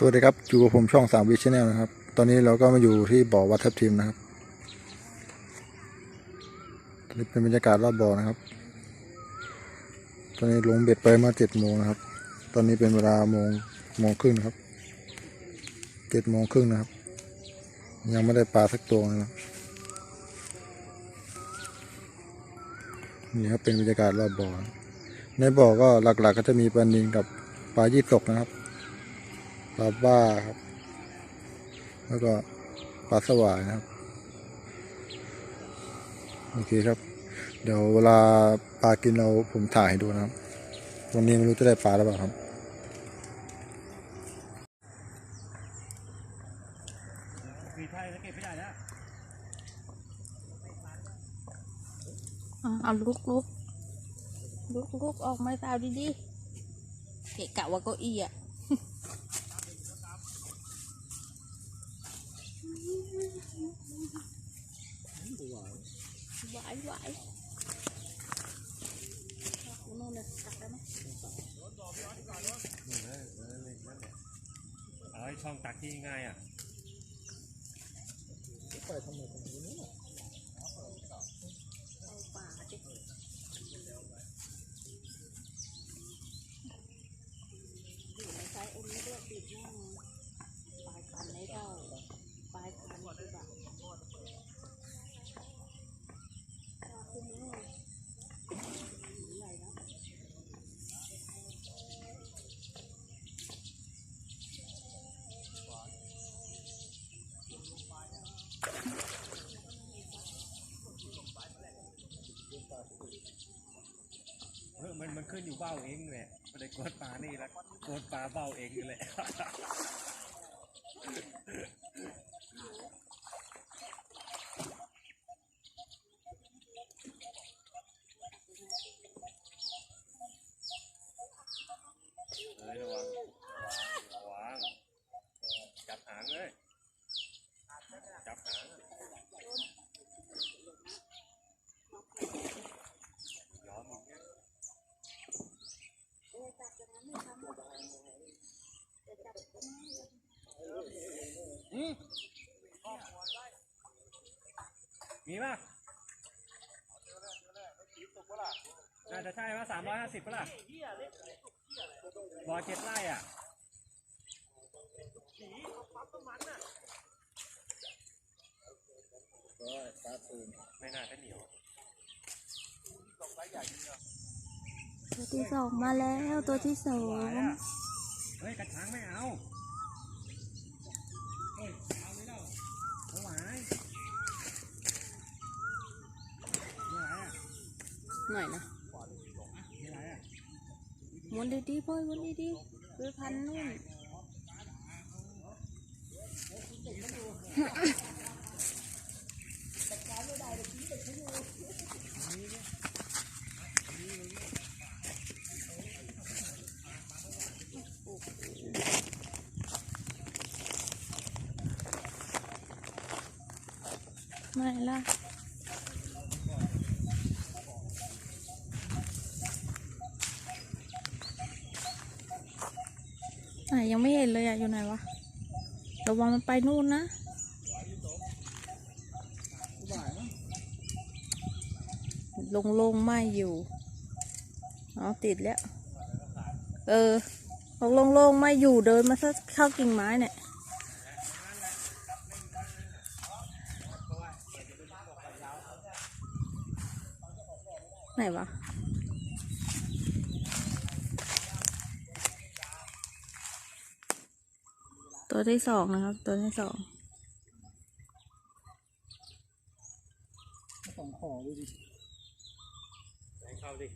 สวัสดีครับอยู่กับผมช่องสามวิชแนลนะครับ ตอนนี้เราก็มาอยู่ที่บ่อวัดทับทิมนะครับตอนนี้เป็นบรรยากาศรอบบ่อนะครับ ตอนนี้ลงเบ็ดไปมื่อเจ็ดโมงนะครับ ตอนนี้เป็นเวลาโมงโมงครึ่งนะครับเจ็ดโมงครึ่งนะครับ ยังไม่ได้ปลาสักตัวนะครับนี่ครับเป็นบรรยากาศรอบบ่อ ในบ่อก็หลักๆก็จะมีปลานิลกับปลายี่สกนะครับ ปลาบ้าครับ แล้วก็ปลาสวายนะครับ โอเคครับ เดี๋ยวเวลาปลากินเราผมถ่ายให้ดูนะครับ วันนี้ไม่รู้จะได้ปลาหรือเปล่าครับเก็บไม่ได้แล้วอะเอาลุกลุกลุกลุกออกมาสาวดีๆเกะกะว่าเก้าอี้อะ ไหวไหวนู่นเลยตักได้ไหม เอาให้ ช่องตักที่ง่ายอะเอาป่าดิอยู่ในไซส์อุ้มไม่ด้วยติดแน่นอนปลายคันไม่เท่าปลายคันคือแบบเอาขึ้นมาหน่อยใหญ่นะ เออมันมัน ขึ้นอยู่เบ้าเองแหละไม่ได้กดปลานี่แล้วกดปลาเบ้าเองนี่แหละ เฮ้ยระวังระวังจับหางเลยจับหางอะย้อมอย่างเงี้ย อืมมีป่ะน่าจะใช่ป่ะสามร้อยห้าสิบป่ะล่ะบอเจ็ดไร่อะไม่น่าจะเหนียวตัวที่สองมาแล้วตัวที่สองเฮ้ยกระชังไม่เอา เฮ้ย เอาไม่เล่าเอาหวายนี่อะไรอะ หน่อยนะนี่อะไรอะม้วนดีๆพ่อยม้วนดีๆไปพันนู่นไม่ล่ะ ไหนยังไม่ เลยอะอยู่ไหนวะระวังมันไปนู่นนะลงลงไม่อยู่เอาติดแล้ว เออลงลงลงไม่อยู่เดินมาซะเข้ากิ่งไม้เนี่ยไหนวะ ตัวที่สองนะครับ ตัวที่สองสองขอดูดิไหนเข้าดิ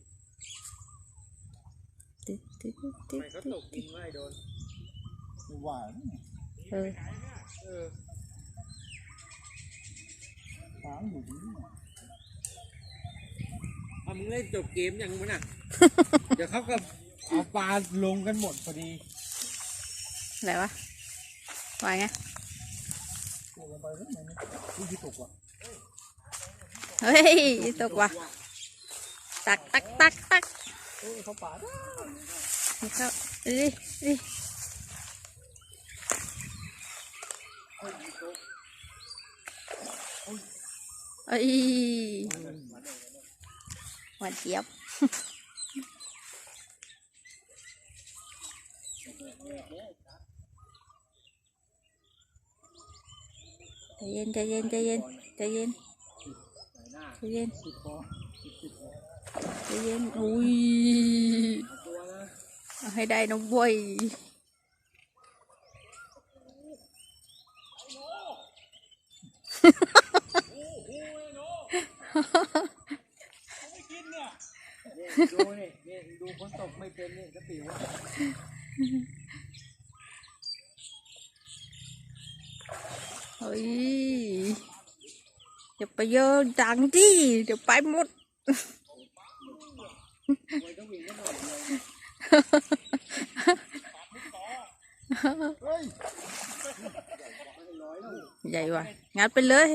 ติดติดติดติดไม่ก็ตกกินไว้โดนหวานเออเออหวานหมูเอามึงเล่นจบเกมยังมึงน่ะ เดี๋ยวเขาก็เอาปลาลงกันหมดพอดี ไหนวะ ไหวไงตัวลงไปแล้วมันนี่ที่ตกว่ะเฮ้ยตกว่ะตักตักตักตักเออเขาป่าดนี่เข้าดิดิเอ้ยหวานเจี๊ยบ ใจ เย็นใจเย็นใจเย็นใจเย็นใจเย็นใจเย็นอุ้ยเอาให้ได้น้องบอยดูนี่นี่ดูฝนตกไม่เป็นนี่ก็ปิวอะ เฮ้ยอย่าไปเยอะจังดิเดี๋ยวไปหมดใหญ่ว่ะ งัดไปเลย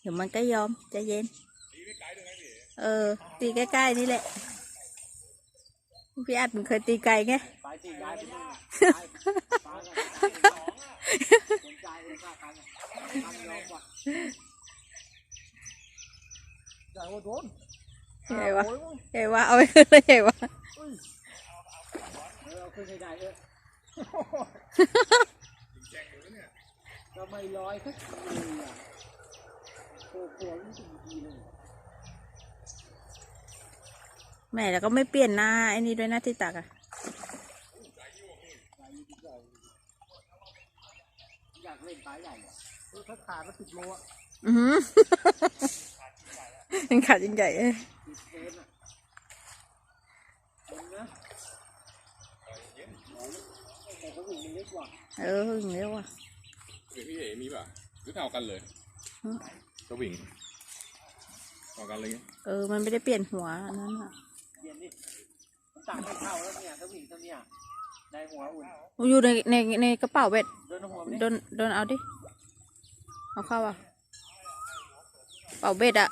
เดี๋ยวมันก็ยอมใจเย็น เออ ตีใกล้ๆนี่แหละ พี่อัดมันเคยตีไกลไง ไปตีย้ายไปนู่นปลากันสนใจเองกล้ากันทำยอมว่ะใหญ่กว่าโดนใหญ่วะใหญ่วะเอาไปขึ้นเลยใหญ่วะเออเอาขึ้นให้ได้เออก็ไม่ลอยสักทีอะโอ้โหนี่ถึงดีเลย แม่แล้วก็ไม่เปลี่ยนหน้าไอ้นี่ด้วยนะที่ตักอะอยากเล่นปลาใหญ่อะเออถ้าขาดก็สิบโลอะอือหือยังขาดยังใหญ่เลยสิบเซนอะเห็นนะแต่เขาวิ่งมันเล็กกว่าเอออย่างเงี้ยว่ะพี่พี่เอ๋มีป่ะหรือเท่ากันเลยฮะก็วิ่งเท่ากันเลยไงเออ มันไม่ได้เปลี่ยนหัวอันนั้นอะเย็นดิมัน ต่างไม่เข้าแล้วเนี่ยถ้าวิ่งเท่าเนี้ยได้หัวอุ่นอยู่ในในในกระเป๋าเบ็ดเดินหัวไปดิโดนโดนเอาดิ เอาเข้าอะเป่าเบ็ดอะ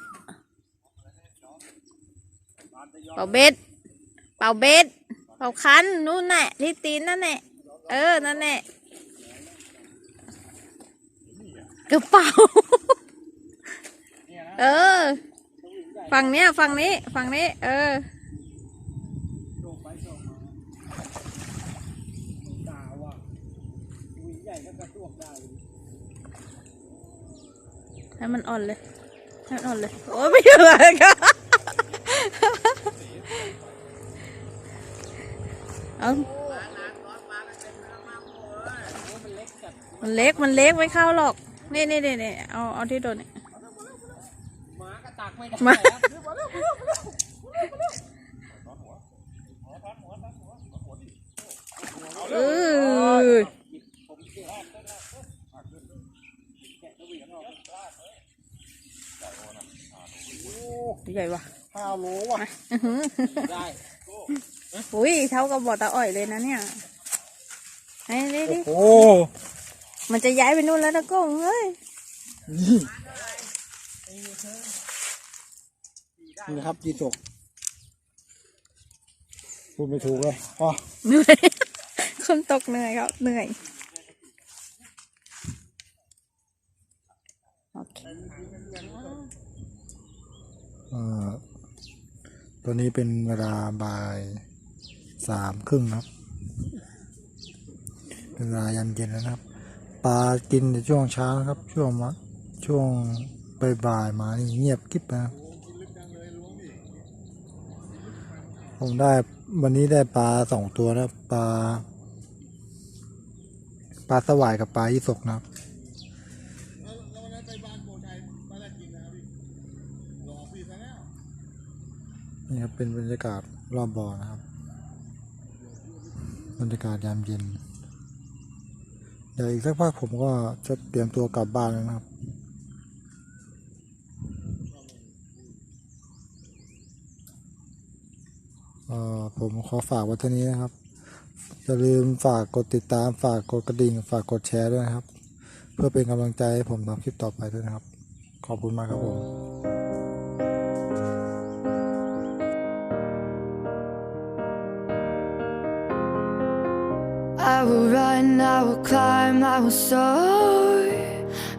เป่าเบ็ด เป่าเบ็ด เป่าคันนู่นแหละที่ตีนนั่นแหละ เออ นั่นแหละกระเป๋า เออ ฝั่งเนี้ยฝั่งนี้ ฝั่งนี้ เออ โชกไปโชกมาตาว่ะวิ่ง ใหญ่ก็กระตวกได้ให้มันอ่อนเลย ให้มันอ่อนเลย โอ้ยไม่เหลือค่ะเอามันเล็ก มันเล็กไม่เข้าหรอก นี่นี่นี่นี่เอา เอาที่โดนเนี่ยหมาก็ตักไม่ได้มาเออ ผมเสียแกะตัววิ่งออก ใหญ่ว่ะห้าโลว่ะอื้อหือได้อุ้ยเท่ากับบ่อตาอ่อยเลยนะเนี่ยไอ้นี่ดิโอ้มันจะย้ายไปนู่นแล้วนะก้งเอ้ยนี่นี่นะครับยีตกพูดไม่ถูกเลยอ๋อเหนื่อยคนตกเหนื่อยครับเหนื่อยโอเค เอ่อตัวนี้เป็นเวลาบ่ายสามครึ่งครับ เป็นเวลายามเย็นแล้วนะครับ ปลากินในช่วงเช้านะครับ ช่วงมะช่วงบ่ายมานี่เงียบกริบนะครับผมได้วันนี้ได้ปลาสองตัวนะปลาปลาสวายกับปลายี่สกนะครับ นี่ครับเป็นบรรยากาศรอบบ่อนะครับ บรรยากาศยามเย็น เดี๋ยวอีกสักพักผมก็จะเตรียมตัวกลับบ้านแล้วนะครับเอ่อผมขอฝากไว้เท่านี้นะครับ อย่าลืมฝากกดติดตาม ฝากกดกระดิ่ง ฝากกดแชร์ด้วยนะครับ เพื่อเป็นกำลังใจให้ผมทำคลิปต่อไปด้วยนะครับ ขอบคุณมากครับผม mountain, I will climb, I will soar.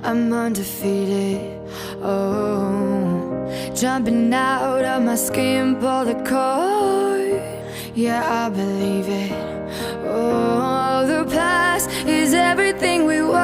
I'm undefeated. Oh, jumping out of my skin, pull the cord. Yeah, I believe it. Oh, the past is everything we were.